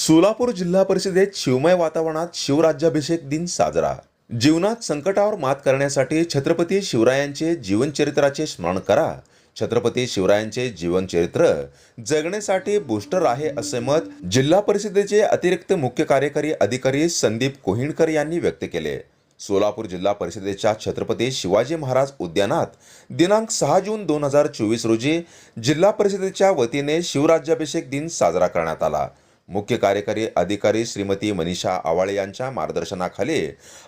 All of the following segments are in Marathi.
सोलापूर जिल्हा परिषदेत शिवमय वातावरणात शिवराज्याभिषेक दिन साजरा. जीवनात संकटावर मात करण्यासाठी छत्रपती शिवरायांचे जीवनचरित्राचे स्मरण करा. छत्रपती शिवरायांचे जीवनचरित्र जगण्यासाठी बूस्टर आहे असे मत जिल्हा परिषदेचे अतिरिक्त मुख्य कार्यकारी अधिकारी संदीप कोहिणकर यांनी व्यक्त केले. सोलापूर जिल्हा परिषदेच्या छत्रपती शिवाजी महाराज उद्यानात दिनांक सहा जून दोन हजार चोवीस रोजी जिल्हा परिषदेच्या वतीने शिवराज्याभिषेक दिन साजरा करण्यात आला. मुख्य कार्यकारी अधिकारी श्रीमती मनीषा आवाळे यांच्या मार्गदर्शनाखाली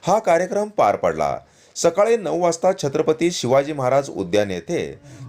हा कार्यक्रम पार पडला. सकाळी नऊ वाजता छत्रपती शिवाजी महाराज उद्यान येथे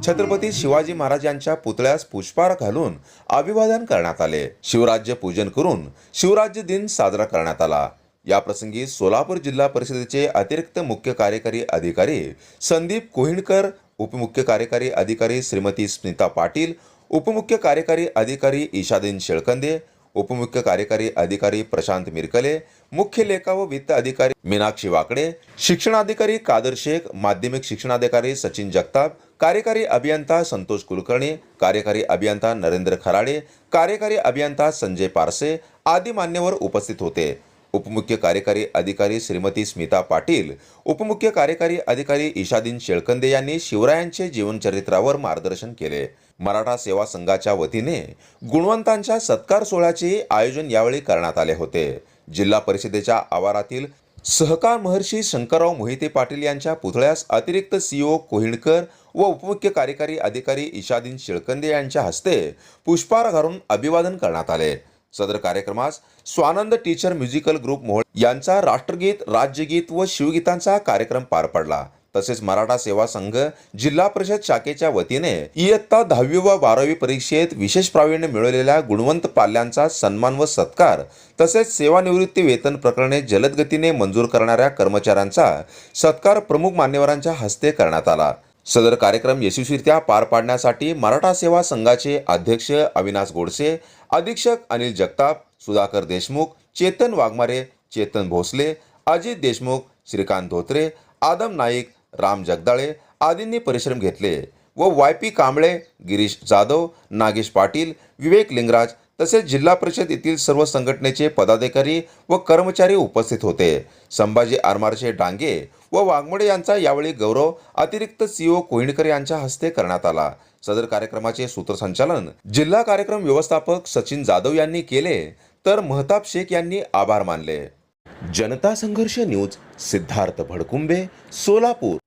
छत्रपती शिवाजी महाराज यांच्या पुतळ्यास पुष्पहार घालून अभिवादन करण्यात आले. शिवराज्य पूजन करून शिवराज्य दिन साजरा करण्यात आला. या प्रसंगी सोलापूर जिल्हा परिषदेचे अतिरिक्त मुख्य कार्यकारी अधिकारी संदीप कोहिणकर उपमुख्य कार्यकारी अधिकारी श्रीमती स्मिता पाटील उपमुख्य कार्यकारी अधिकारी ईशादीन शेळकंदे उपमुख्य कार्यकारी अधिकारी प्रशांत मिरकले मुख्य लेखा व वित्त अधिकारी मीनाक्षी वाकडे शिक्षणाधिकारी कादर शेख माध्यमिक शिक्षणाधिकारी सचिन जगताप कार्यकारी अभियंता संतोष कुलकर्णी कार्यकारी अभियंता नरेंद्र खराडे कार्यकारी अभियंता संजय पारसे आदी मान्यवर उपस्थित होते. उपमुख्य कार्यकारी अधिकारी श्रीमती स्मिता पाटील उपमुख्य कार्यकारी अधिकारी ईशादीन शेळकंदे यांनी शिवरायांचे जीवनचरित्रावर मार्गदर्शन केले. मराठा सेवा संघाच्या वतीने गुणवंतांच्या सत्कार सोहळ्याचे आयोजन यावेळी करण्यात आले होते. जिल्हा परिषदेच्या आवारातील सहकार महर्षी शंकरराव मोहिते पाटील यांच्या पुतळ्यास अतिरिक्त सीओ कोहिणकर व उपमुख्य कार्यकारी अधिकारी ईशादीन शेळकंदे यांच्या हस्ते पुष्पहार घालून अभिवादन करण्यात आले. सदर कार्यक्रमास Swanand teacher musical group Mohol यांचा राष्ट्रगीत राज्यगीत व शिवगीतांचा कार्यक्रम पार पडला. तसेच मराठा सेवा संघ जिल्हा परिषद शाखेच्या वतीने इयत्ता दहावी व बारावी परीक्षेत विशेष प्रावीण्य मिळवलेल्या गुणवंत पाल्यांचा सन्मान व सत्कार तसेच सेवानिवृत्ती वेतन प्रकरणे जलद गतीने मंजूर करणाऱ्या कर्मचाऱ्यांचा सत्कार प्रमुख मान्यवरांच्या हस्ते करण्यात आला. सदर कार्यक्रम यशस्वीरित्या पार पाडण्यासाठी मराठा सेवा संघाचे अध्यक्ष अविनाश गोडसे अधीक्षक अनिल जगताप सुधाकर देशमुख चेतन वाघमारे चेतन भोसले अजित देशमुख श्रीकांत धोत्रे आदम नाईक राम जगदाळे आदींनी परिश्रम घेतले व वाय पी कांबळे गिरीश जाधव नागेश पाटील विवेक लिंगराज तसेच जिल्हा परिषद येथील सर्व संघटनेचे पदाधिकारी व कर्मचारी उपस्थित होते. संभाजी आरमारचे डांगे व वाघमोडे यांचा यावेळी गौरव अतिरिक्त सीओ कोहिणकर यांच्या हस्ते करण्यात आला. सदर कार्यक्रमाचे सूत्रसंचालन जिल्हा कार्यक्रम व्यवस्थापक सचिन जाधव यांनी केले. तर महताब शेख यांनी आभार मानले. जनता संघर्ष न्यूज सिद्धार्थ भडकुंबे सोलापूर.